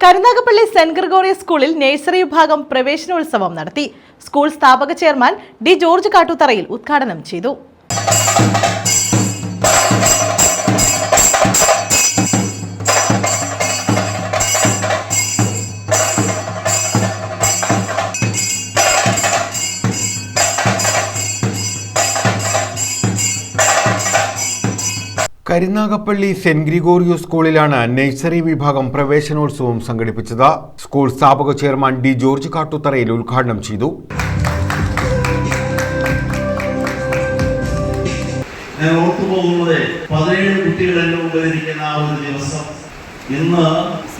Karunagappally saint Gregorios സ്കൂളിൽ nursery വിഭാഗം പ്രവേശനോത്സവം നടത്തി. സ്കൂൾ സ്ഥാപക ചെയർമാൻ ഡി ജോർജ് കാട്ടുതറയിൽ ഉദ്ഘാടനം ചെയ്തു. കരുനാഗപ്പള്ളി സെന്റ് ഗ്രിഗോറിയോ സ്കൂളിലാണ് നഴ്സറി വിഭാഗം പ്രവേശനോത്സവം സംഘടിപ്പിച്ചത്. സ്കൂൾ സ്ഥാപക ചെയർമാൻ ഡി ജോർജ് കാട്ടുത്തറയിൽ ഉദ്ഘാടനം ചെയ്തു. ഞാൻ ഓർത്തുപോകുന്നത് പതിനേഴ് കുട്ടികൾ എന്റെ മുമ്പിലിരിക്കുന്ന ആ ഒരു ദിവസം. ഇന്ന്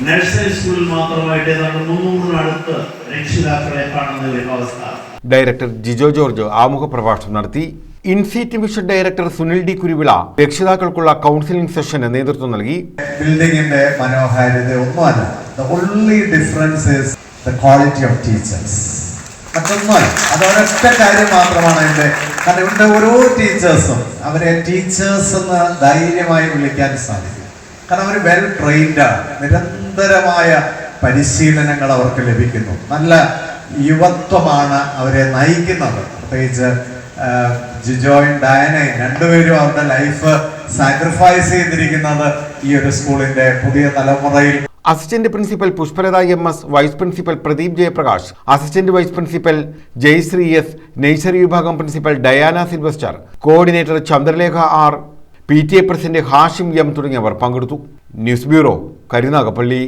നഴ്സറി സ്കൂളിൽ മാത്രമായിട്ട് ഏതാണ്ട് മുന്നൂറിനടുത്ത് രക്ഷിതാക്കളെ കാണുന്ന ഒരു അവസ്ഥ. ഡയറക്ടർ ജിജോ ജോർജ് ആമുഖ പ്രഭാഷണം നടത്തി. ഇൻസീറ്റ് mission director Sunil D Kuruvila രക്ഷിതാക്കൾക്കുള്ള counselling സെഷന് നേതൃത്വം നൽകി. ബിൽഡിംഗിന്റെ മനോഹാരിത ഒന്നുമല്ല. The only the quality of teachers മറ്റൊന്നുമല്ല അത് കാര്യം മാത്രമാണ് എന്റെ കാരണം ഇവിടെ ഓരോ ടീച്ചേഴ്സും അവരെ ടീച്ചേഴ്സ് എന്ന് ധൈര്യമായി വിളിക്കാൻ സാധിക്കും. കാരണം അവർ വെൽ ട്രെയിൻഡ് ആണ്. നിരന്തരമായ പരിശീലനങ്ങൾ അവർക്ക് ലഭിക്കുന്നു. നല്ല യുവത്വമാണ് അവരെ നയിക്കുന്നത്. പ്രത്യേകിച്ച് ജിജോയും ഡയനയും രണ്ടുപേരും അവരുടെ ലൈഫ് സാക്രിഫൈസ് ചെയ്തിരിക്കുന്നത് ഈ ഒരു സ്കൂളിന്റെ പുതിയ തലമുറയിൽ. Assistant principal Pushpalatha M S vice principal Pradeep Jayaprakash. Assistant vice principal Jayashree S nursery വിഭാഗം principal Diana Silvester. Coordinator Chandralekha R P T A president Hashim M തുടങ്ങിയവർ പങ്കെടുത്തു. News bureau Karunagappally.